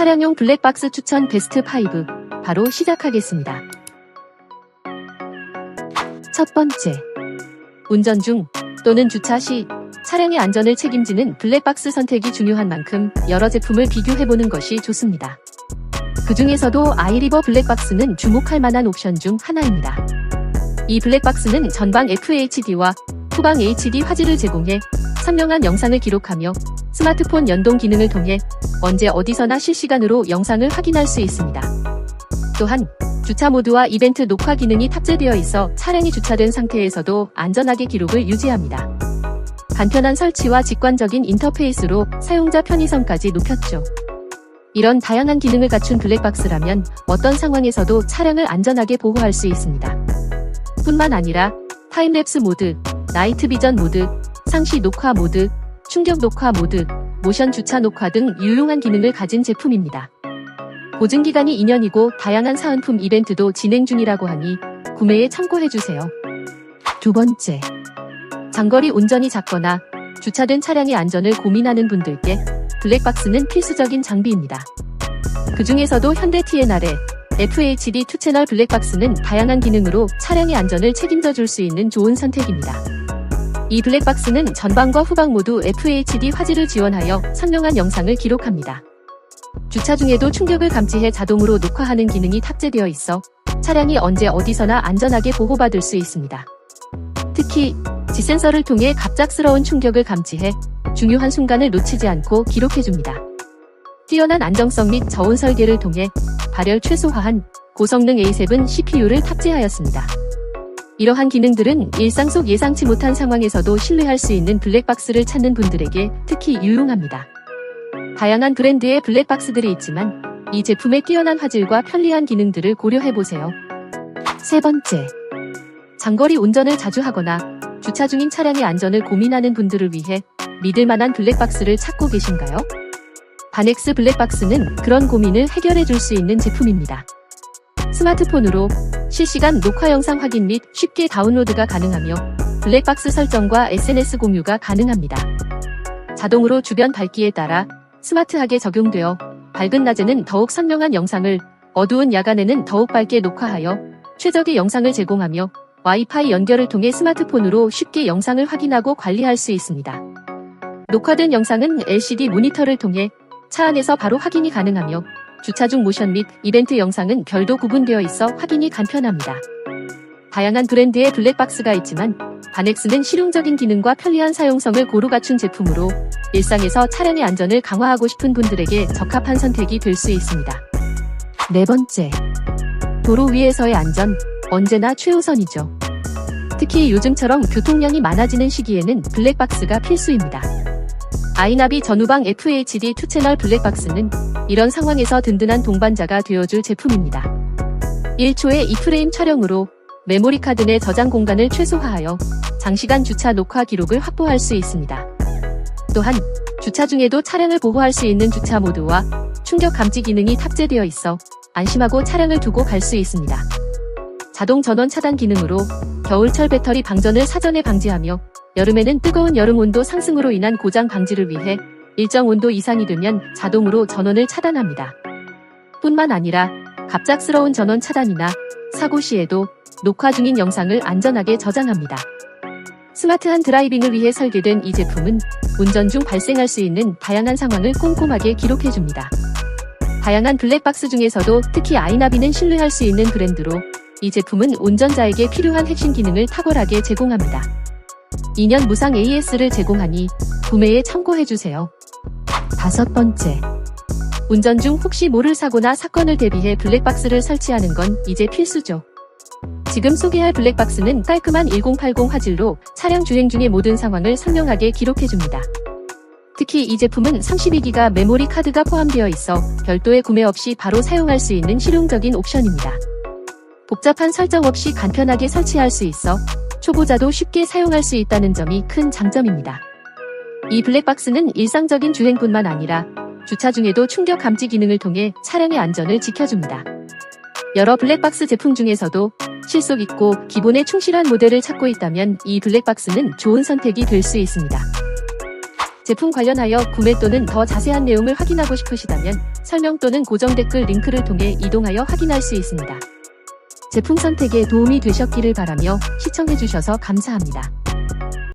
차량용 블랙박스 추천 베스트 5 바로 시작하겠습니다. 첫 번째. 운전 중 또는 주차 시 차량의 안전을 책임지는 블랙박스 선택이 중요한 만큼 여러 제품을 비교해보는 것이 좋습니다. 그 중에서도 아이리버 블랙박스는 주목할 만한 옵션 중 하나입니다. 이 블랙박스는 전방 FHD와 후방 HD 화질을 제공해 선명한 영상을 기록하며 스마트폰 연동 기능을 통해 언제 어디서나 실시간으로 영상을 확인할 수 있습니다. 또한 주차 모드와 이벤트 녹화 기능이 탑재되어 있어 차량이 주차된 상태에서도 안전하게 기록을 유지합니다. 간편한 설치와 직관적인 인터페이스로 사용자 편의성까지 높였죠. 이런 다양한 기능을 갖춘 블랙박스라면 어떤 상황에서도 차량을 안전하게 보호할 수 있습니다. 뿐만 아니라 타임랩스 모드, 나이트 비전 모드, 상시 녹화 모드, 충격 녹화 모드, 모션 주차 녹화 등 유용한 기능을 가진 제품입니다. 보증 기간이 2년이고 다양한 사은품 이벤트도 진행 중이라고 하니 구매에 참고해주세요. 두 번째. 장거리 운전이 작거나 주차된 차량의 안전을 고민하는 분들께 블랙박스는 필수적인 장비입니다. 그 중에서도 현대 TNR의 FHD 2채널 블랙박스는 다양한 기능으로 차량의 안전을 책임져 줄 수 있는 좋은 선택입니다. 이 블랙박스는 전방과 후방 모두 FHD 화질을 지원하여 선명한 영상을 기록합니다. 주차 중에도 충격을 감지해 자동으로 녹화하는 기능이 탑재되어 있어 차량이 언제 어디서나 안전하게 보호받을 수 있습니다. 특히 지센서를 통해 갑작스러운 충격을 감지해 중요한 순간을 놓치지 않고 기록해줍니다. 뛰어난 안정성 및 저온 설계를 통해 발열 최소화한 고성능 A7 CPU를 탑재하였습니다. 이러한 기능들은 일상 속 예상치 못한 상황에서도 신뢰할 수 있는 블랙박스를 찾는 분들에게 특히 유용합니다. 다양한 브랜드의 블랙박스들이 있지만 이 제품의 뛰어난 화질과 편리한 기능들을 고려해보세요. 세 번째. 장거리 운전을 자주 하거나 주차 중인 차량의 안전을 고민하는 분들을 위해 믿을 만한 블랙박스를 찾고 계신가요? 바넥스 블랙박스는 그런 고민을 해결해 줄 수 있는 제품입니다. 스마트폰으로 실시간 녹화 영상 확인 및 쉽게 다운로드가 가능하며 블랙박스 설정과 SNS 공유가 가능합니다. 자동으로 주변 밝기에 따라 스마트하게 적용되어 밝은 낮에는 더욱 선명한 영상을, 어두운 야간에는 더욱 밝게 녹화하여 최적의 영상을 제공하며 와이파이 연결을 통해 스마트폰으로 쉽게 영상을 확인하고 관리할 수 있습니다. 녹화된 영상은 LCD 모니터를 통해 차 안에서 바로 확인이 가능하며 주차 중 모션 및 이벤트 영상은 별도 구분되어 있어 확인이 간편합니다. 다양한 브랜드의 블랙박스가 있지만 바넥스는 실용적인 기능과 편리한 사용성을 고루 갖춘 제품으로 일상에서 차량의 안전을 강화하고 싶은 분들에게 적합한 선택이 될 수 있습니다. 네 번째. 도로 위에서의 안전, 언제나 최우선이죠. 특히 요즘처럼 교통량이 많아지는 시기에는 블랙박스가 필수입니다. 아이나비 전후방 FHD 2채널 블랙박스는 이런 상황에서 든든한 동반자가 되어줄 제품입니다. 1초의 2프레임 촬영으로 메모리 카드 내 저장 공간을 최소화하여 장시간 주차 녹화 기록을 확보할 수 있습니다. 또한 주차 중에도 차량을 보호할 수 있는 주차 모드와 충격 감지 기능이 탑재되어 있어 안심하고 차량을 두고 갈 수 있습니다. 자동 전원 차단 기능으로 겨울철 배터리 방전을 사전에 방지하며 여름에는 뜨거운 여름 온도 상승으로 인한 고장 방지를 위해 일정 온도 이상이 되면 자동으로 전원을 차단합니다. 뿐만 아니라 갑작스러운 전원 차단이나 사고 시에도 녹화 중인 영상을 안전하게 저장합니다. 스마트한 드라이빙을 위해 설계된 이 제품은 운전 중 발생할 수 있는 다양한 상황을 꼼꼼하게 기록해줍니다. 다양한 블랙박스 중에서도 특히 아이나비는 신뢰할 수 있는 브랜드로 이 제품은 운전자에게 필요한 핵심 기능을 탁월하게 제공합니다. 2년 무상 AS를 제공하니 구매에 참고해주세요. 다섯 번째. 운전 중 혹시 모를 사고나 사건을 대비해 블랙박스를 설치하는 건 이제 필수죠. 지금 소개할 블랙박스는 깔끔한 1080 화질로 차량 주행 중의 모든 상황을 선명하게 기록해줍니다. 특히 이 제품은 32기가 메모리 카드가 포함되어 있어 별도의 구매 없이 바로 사용할 수 있는 실용적인 옵션입니다. 복잡한 설정 없이 간편하게 설치할 수 있어 초보자도 쉽게 사용할 수 있다는 점이 큰 장점입니다. 이 블랙박스는 일상적인 주행뿐만 아니라 주차 중에도 충격 감지 기능을 통해 차량의 안전을 지켜줍니다. 여러 블랙박스 제품 중에서도 실속 있고 기본에 충실한 모델을 찾고 있다면 이 블랙박스는 좋은 선택이 될 수 있습니다. 제품 관련하여 구매 또는 더 자세한 내용을 확인하고 싶으시다면 설명 또는 고정 댓글 링크를 통해 이동하여 확인할 수 있습니다. 제품 선택에 도움이 되셨기를 바라며 시청해주셔서 감사합니다.